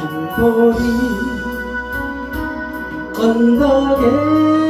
한보리 건덕에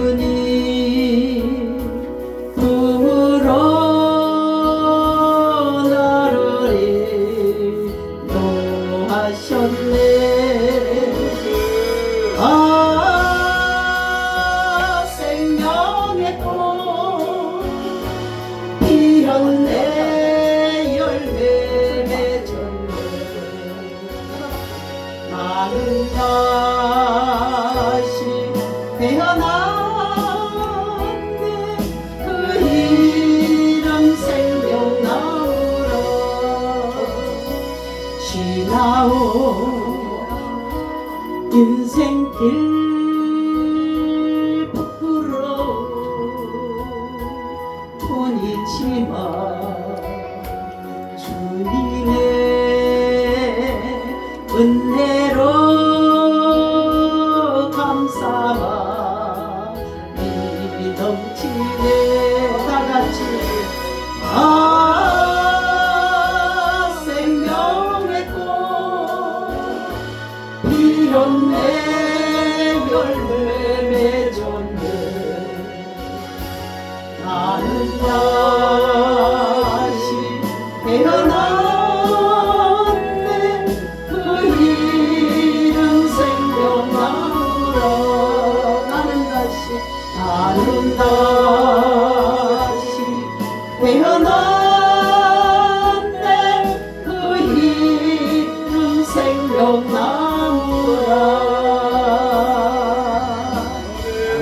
나는 다시 태어났네. 그 이름 생명나무라 지나온 인생길 피었네 열매 맺었네. 나는 다시 태어났네. 그 이름 생명나무라 나는 다시 나는 다시 태어났네. 그 생명나무라